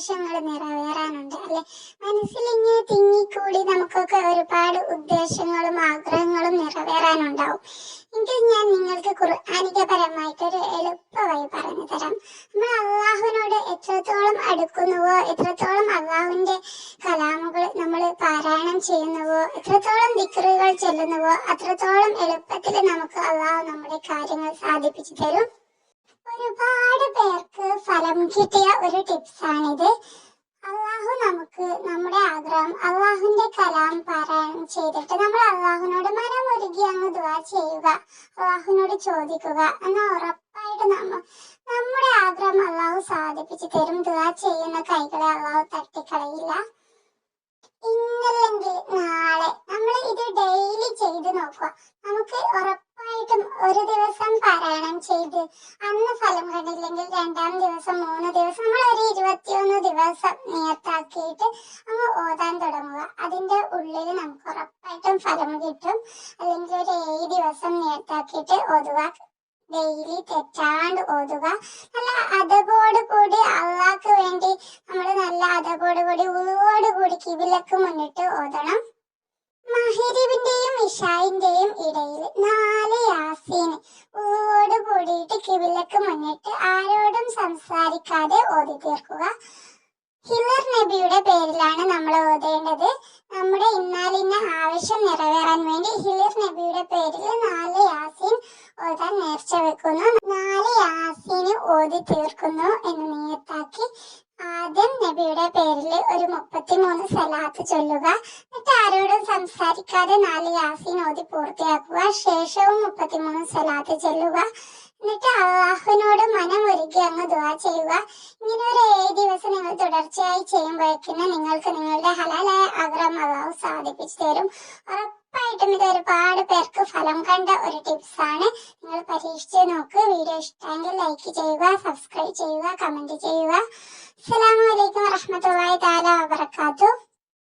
ഉദ്ദേശങ്ങൾ നിറവേറാനുണ്ട് അല്ലെ? മനസ്സിൽ തിങ്ങിക്കൂടി നമുക്കൊക്കെ ഒരുപാട് ഉദ്ദേശങ്ങളും ആഗ്രഹങ്ങളും നിറവേറാനുണ്ടാവും. എങ്കിൽ ഞാൻ നിങ്ങൾക്ക് ഖുർആാനികപരമായിട്ട് ഒരു എളുപ്പ വഴി പറഞ്ഞു തരാം. നമ്മൾ അള്ളാഹുവിനോട് എത്രത്തോളം അടുക്കുന്നുവോ എത്രത്തോളം അള്ളാഹുവിന്റെ കലാമുകൾ നമ്മൾ പാരായണം ചെയ്യുന്നുവോ എത്രത്തോളം വിക്രുകൾ ചെല്ലുന്നുവോ അത്രത്തോളം എളുപ്പത്തിൽ നമുക്ക് അള്ളാഹു നമ്മുടെ കാര്യങ്ങൾ സാധിപ്പിച്ചു തരും. ഒരുപാട് പേർക്ക് ഫലം കിട്ടിയ ഒരു ടിപ്സാണിത് അള്ളാഹു നമുക്ക് നമ്മുടെ ആഗ്രഹം അള്ളാഹുവിന്റെ കലാം പാരായണം ചെയ്തിട്ട് നമ്മൾ അള്ളാഹുവിനോട് മനമൊരുകി അങ്ങ് ദുവാ ചെയ്യുക അള്ളാഹുവിനോട് ചോദിക്കുക. എന്നാൽ ഉറപ്പായിട്ട് നമ്മ നമ്മുടെ ആഗ്രഹം അള്ളാഹു സാധിപ്പിച്ചു തരും. ദുവാ ചെയ്യുന്ന കൈകളെ അള്ളാഹു തട്ടിക്കളയില്ല. ഇന്നല്ലെങ്കിൽ നാളെ നമ്മൾ ഇത് ഡെയിലി ചെയ്ത് നോക്കുക. നമുക്ക് ഉറപ്പായിട്ടും ഒരു ദിവസം പാരായണം ചെയ്ത് ഫലം കണ്ടില്ലെങ്കിൽ രണ്ടാം ദിവസം മൂന്ന് ദിവസം നമ്മൾ ഒരു ഇരുപത്തിയൊന്ന് ദിവസം നേരത്താക്കിയിട്ട് അങ്ങ് ഓതാൻ തുടങ്ങുക. അതിന്റെ ഉള്ളിൽ നമുക്ക് ഉറപ്പായിട്ടും ഫലം കിട്ടും. അല്ലെങ്കിൽ ഒരു ഏഴ് ദിവസം നേരത്താക്കിയിട്ട് ഓതുക. ഡെയിലി തെറ്റാണ്ട് ഓതുക. നല്ല അതപോട് കൂടി അള്ളാക്ക് വേണ്ടി നമ്മൾ നല്ല അതപോട് കൂടി ഉള്ളോട് കൂടി കിവിലക്ക് മുന്നിട്ട് ഓതണം. മഹരിബിന്റെയും ഇഷായിന്റെയും ഇടയിൽ നാല് യാസീന് കൂടിയിട്ട് കിവിലക്ക് മുന്നിട്ട് ആരോടും സംസാരിക്കാതെ ഓതി തീർക്കുക. ഹിലർ നബിയുടെ പേരിലാണ് നമ്മൾ ഓതേണ്ടത്. നമ്മുടെ ഇന്നാലിന്ന ആവശ്യം നിറവേറാൻ വേണ്ടി ഹിലർ നബിയുടെ പേരിൽ നാല് യാസീൻ ഓതാൻ നേർച്ച വെക്കുന്നു. നാല് യാസീന് ഓതി തീർക്കുന്നു എന്ന് നിയത്താക്കി ആദ്യം നബിയുടെ പേരിൽ ഒരു മുപ്പത്തിമൂന്ന് സലാത്ത് ചൊല്ലുക. എന്നിട്ട് ആരോടും സംസാരിക്കാതെ നാല് യാസീൻ ഓതി പൂർത്തിയാക്കുക. ശേഷവും മുപ്പത്തിമൂന്ന് സലാത്ത് ചൊല്ലുക. എന്നിട്ട് അള്ളാഹുവിനോട് മനം ഒരുക്കി അങ്ങ് ദുവാ ചെയ്യുക. ഇങ്ങനെ ഒരു ഏഴ് ദിവസം നിങ്ങൾ തുടർച്ചയായി ചെയ്യുമ്പോഴേക്കിന് നിങ്ങൾക്ക് നിങ്ങളുടെ ഹലാലായ ആഗ്രഹം അള്ളാഹു സാധിപ്പിച്ചു തരും. ഉറപ്പായിട്ടും ഇത് ഒരുപാട് പേർക്ക് ഫലം കണ്ട ഒരു ടിപ്സ് ആണ്. നിങ്ങൾ പരീക്ഷിച്ച് നോക്ക്. വീഡിയോ ഇഷ്ടമെങ്കിൽ ലൈക്ക് ചെയ്യുക സബ്സ്ക്രൈബ് ചെയ്യുക കമന്റ് ചെയ്യുക. അസ്സലാമു അലൈക്കും വറഹ്മത്തുള്ളാഹി തആല വബറകാതുഹു.